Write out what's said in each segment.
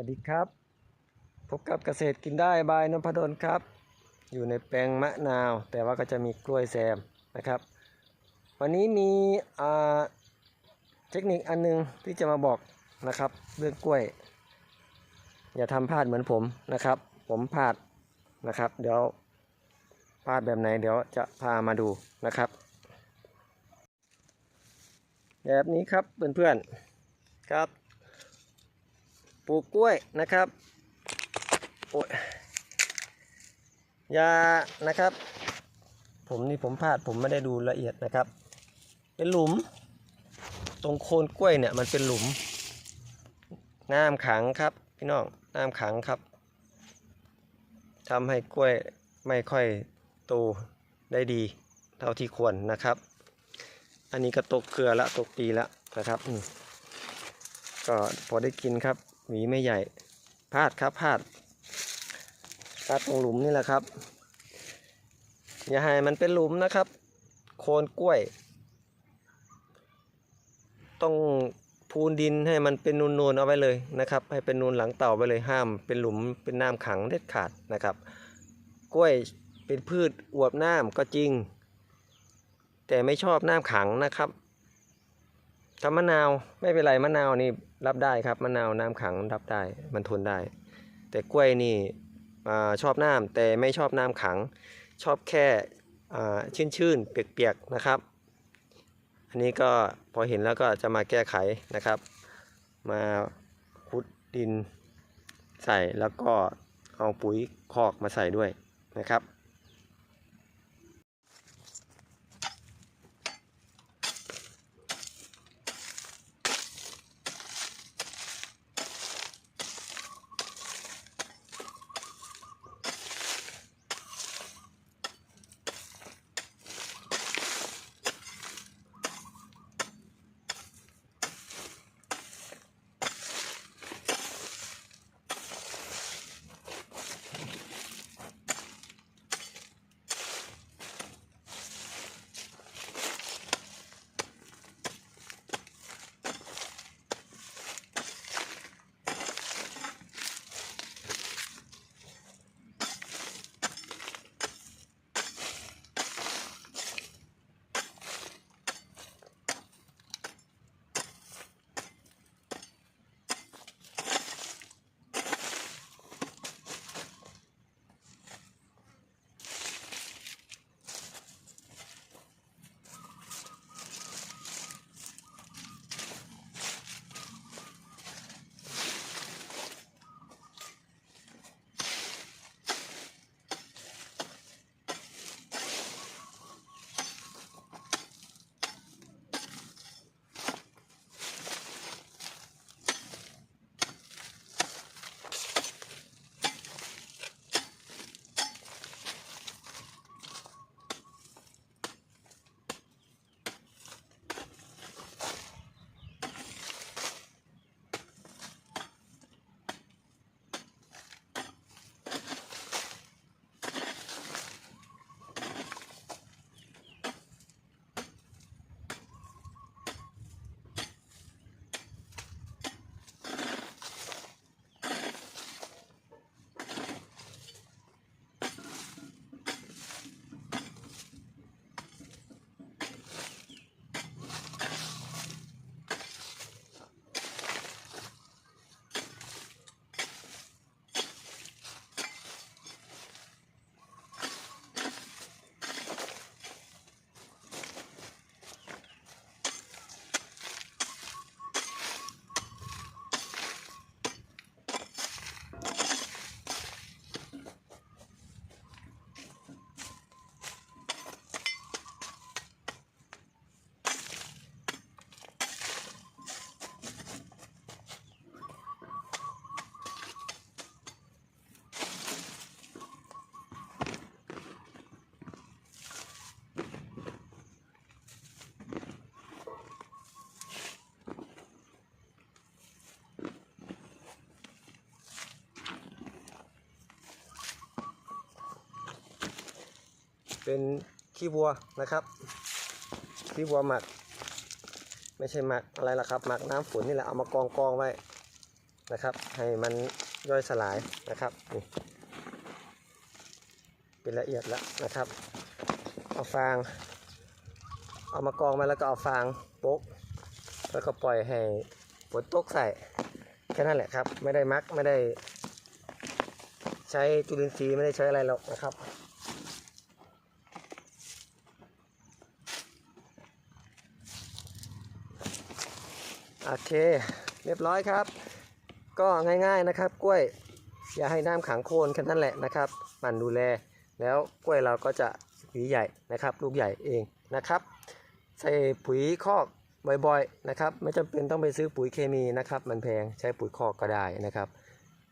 วัสดีครับ พบกับเกษตรกินได้บายนพดลครับ อยู่ในแปลงมะนาว แต่ว่าก็จะมีกล้วยแซมนะครับ วันนี้มีเทคนิคอันหนึงที่จะมาบอกนะครับเรื่องกล้วย อย่าทำพลาดเหมือนผมนะครับ ผมพลาดนะครับ เดี๋ยวพลาดแบบไหนเดี๋ยวจะพามาดูนะครับ แบบนี้ครับเพื่อนๆครับ ปลูกกล้วยนะครับโอ้ยยานะครับ ผมนี่ผมพลาดผมไม่ได้ดูละเอียดนะครับ เป็นหลุม ตรงโคนกล้วยเนี่ยมันเป็นหลุมน้ำขังครับ พี่น้องน้ำขังครับทำให้กล้วยไม่ค่อยโตได้ดีเท่าที่ควรนะครับ อันนี้ก็ตกเครือละตกปีละนะครับก็พอได้กินครับ หวีไม่ใหญ่พลาดครับพลาดพลาดตรงหลุมนี่แหละครับ อย่าให้มันเป็นหลุมนะครับ โคนกล้วย ต้องพูนดินให้มันเป็นนูนๆเอาไว้เลยนะครับ ให้เป็นนูนหลังเต่าไปเลยห้าม เป็นหลุมเป็นน้ำขังเด็ดขาดนะครับ กล้วยเป็นพืชอวบน้ำก็จริง แต่ไม่ชอบน้ำขังนะครับ ถ้ามะนาวไม่เป็นไรมะนาวนี่รับได้ครับมะนาวน้ำขังรับได้มันทนได้ แต่กล้วยนี่ชอบน้ำแต่ไม่ชอบน้ำขัง ชอบแค่ชื้นๆเปียกๆนะครับ อันนี้ก็พอเห็นแล้วก็จะมาแก้ไขนะครับ มาขุดดินใส่แล้วก็เอาปุ๋ยคอกมาใส่ด้วยนะครับ เป็นขี้วัวนะครับขี้วัวหมัก ไม่ใช่หมักอะไรล่ะครับหมักน้ำฝนนี่แหละเอามากองกองๆไว้นะครับ ให้มันย่อยสลายนะครับนี่เป็นละเอียดแล้วนะครับ เอาฟาง เอามากองมาแล้วก็เอาฟางโป๊กแล้วก็ปล่อยให้ฝนตกใส่แค่นั้นแหละครับ ไม่ได้มักไม่ได้ ใช้จุลินทรีย์ไม่ได้ใช้อะไรหรอกนะครับ โอเค เรียบร้อยครับ ก็ง่ายๆนะครับ กล้วยอย่าให้น้ำขังโคนแค่นั้นแหละนะครับมันดูแล แล้วกล้วยเราก็จะหวีใหญ่นะครับ ลูกใหญ่เองนะครับ ใส่ปุ๋ยคอกบ่อยๆนะครับ ไม่จำเป็นต้องไปซื้อปุ๋ยเคมีนะครับ มันแพงใช้ปุ๋ยคอกก็ได้นะครับ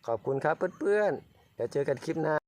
ขอบคุณครับเพื่อนๆเดี๋ยวเจอกันคลิปหน้า